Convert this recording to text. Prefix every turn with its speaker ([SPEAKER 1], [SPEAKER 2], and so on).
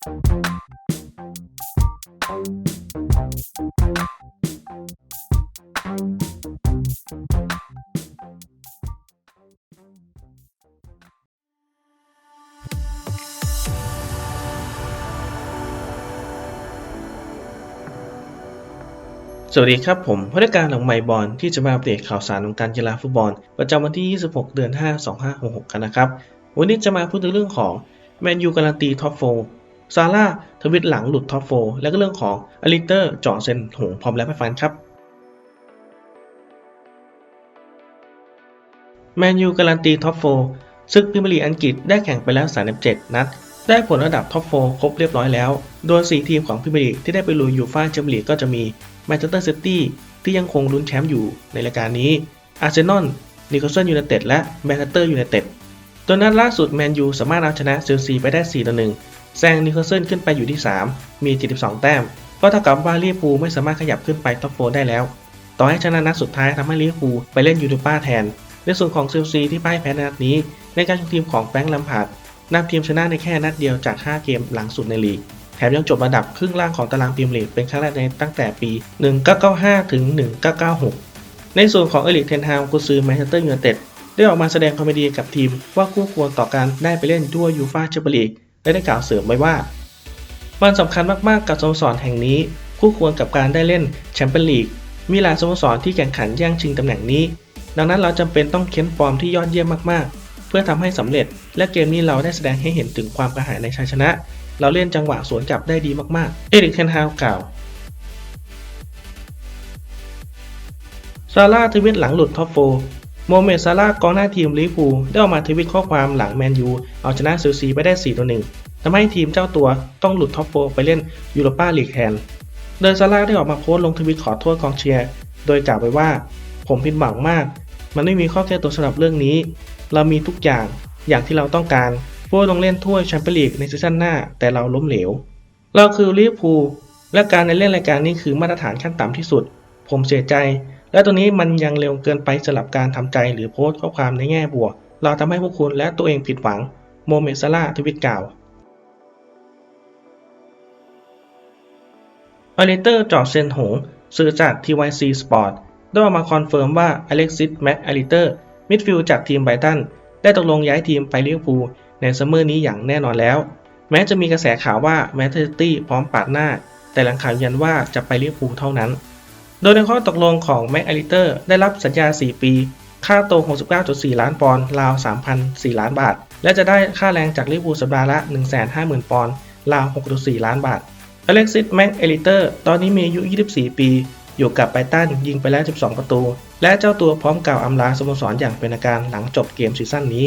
[SPEAKER 1] สวัสดีครับผมผู้จัดการหลังไมบอลที่จะมาอัปเดตข่าวสารของการกีฬาฟุตบอล ประจำวันที่ 26 เดือน 5 2566 กันนะครับ วันนี้จะมาพูดถึงเรื่องของแมนยูการันตีท็อปโฟ ซาร่าทวิตหลังหลุดท็อปโฟและก็เรื่องของอลิเตอร์จาะเซนหงพร้อมแล้วไปฟันครับแมนยูการันตีท็อปโฟซึกพรีเมียร์ลีอังกฤษได้แข่งไปแล้ว 37 นัด ได้ผลระดับท็อปโฟครบเรียบร้อยแล้ว โดย 4 ทีมของพรีเมียร์ลีที่ได้ไปลุยยูฟ่าแชมเปี้ยนลีกก็จะมีแมนเชสเตอร์ซิตี้ที่ยังคงลุ้นแชมป์อยู่ในรายการนี้อาร์เซนอลนิโคลสันยูไนเต็ดและแมนเชสเตอร์ยูไนเต็ด ตัวนัดล่าสุดแมนยูสามารถเอาชนะเชลซีไปได้4ต่อ1แซงนิโคลสันขึ้นไปอยู่ที่ 3 มี 72 แต้ม ก็เท่ากับว่าลิเวอร์พูลไม่สามารถขยับขึ้นไปท็อปโฟได้แล้ว ต่อให้ชนะนัดสุดท้ายทำให้ลิเวอร์พูลไปเล่นยูโรป้าแทน ในส่วนของเชลซีที่พ่ายแพ้ในนัดนี้ ในการชมทีมของแฟรงค์ลัมพาร์ดนำทีมชนะในแค่นัดเดียวจาก 5 เกมหลังสุดในลีกแถมยังจบระดับครึ่งล่างของตารางพรีเมียร์ลีกเป็นครั้งแรกในตั้งแต่ปี 1995 ถึง 1996 ในส่วนของเอริกเทนฮาวกุซือแมนเชสเตอร์ยูไนเต็ด ได้ออกมาแสดงความดีกับทีมว่าคู่ควรต่อการได้ไปเล่นด้วยยูฟ่าแชมเปี้ยนลีกและได้กล่าวเสริมไว้ว่า มันสำคัญมากๆกับสโมสรแห่งนี้ คู่ควรกับการได้เล่นแชมเปี้ยนลีกมีหลายสโมสรที่แข่งขันแย่งชิงตำแหน่งนี้ ดังนั้นเราจำเป็นต้องเค้นฟอร์มที่ยอดเยี่ยมมากๆ เพื่อทำให้สำเร็จ และเกมนี้เราได้แสดงให้เห็นถึงความกระหายในชัยชนะ เราเล่นจังหวะสวนกลับได้ดีมากๆ เอริกเทนฮาวกล่าวซาร่าทวิตหลังหลุดท็อปโฟ โมเมดซาร่ากองหน้าทีมลิเวอร์พูลได้ออกมาทวิตข้อความหลังแมนยูเอาชนะเซลซีไปได้ 4 ต่อ 1ทำให้ทีมเจ้าตัวต้องหลุดท็อปโฟไปเล่นยูโรปาลีกแทน โดยซาร่าได้ออกมาโพสต์ลงทวิตขอโทษกองเชียร์ โดยกล่าวไว้ว่า ผมผิดหวังมาก มันไม่มีข้อแก้ตัวสำหรับเรื่องนี้ เรามีทุกอย่างอย่างที่เราต้องการเพื่อลงเล่นถ้วยแชมเปี้ยนลีกในซีซั่นหน้า แต่เราล้มเหลว เราคือลิเวอร์พูลและการในเล่นรายการนี้คือมาตรฐานขั้นต่ำที่สุด ผมเสียใจ และตัวนี้มันยังเร็วเกินไปสำหรับการทำใจหรือโพสต์ข้อความในแง่บวก เราทำให้พวกคุณและตัวเองผิดหวัง โมเมซาร่าทวิตกล่าวอเลเตอร์จอร์เซนหงสื่อจาก TYC Sport ได้ออกมาคอนเฟิร์มว่าอเล็กซิสแม็กอลิเตอร์มิดฟิลด์จากทีมไบรตันได้ตกลงย้ายทีมไปลิเวอร์พูลในซัมเมอร์นี้อย่างแน่นอนแล้ว แม้จะมีกระแสข่าวว่าแมนเชสเตอร์ซิตี้พร้อมปาดหน้า แต่หลังข่าวยืนยันว่าจะไปลิเวอร์พูลเท่านั้น โดยในข้อตกลงของแม็กอลิเตอร์ได้รับสัญญา 4 ปี ค่าโตว69.4 ล้านปอนด์ราว 3,004 ล้านบาท และจะได้ค่าแรงจากลิเวอร์พูลสัปดาห์ละ 150,000 ปอนด์ราว 6.4 ล้านบาท อเล็กซิสแม็กเอลิเตอร์ตอนนี้มีอายุ 24 ปี อยู่กับไบรตันยิงไปแล้ว 12 ประตู และเจ้าตัวพร้อมกล่าวอำลาสโมสรอย่างเป็นทางการหลังจบเกมซีซั่นนี้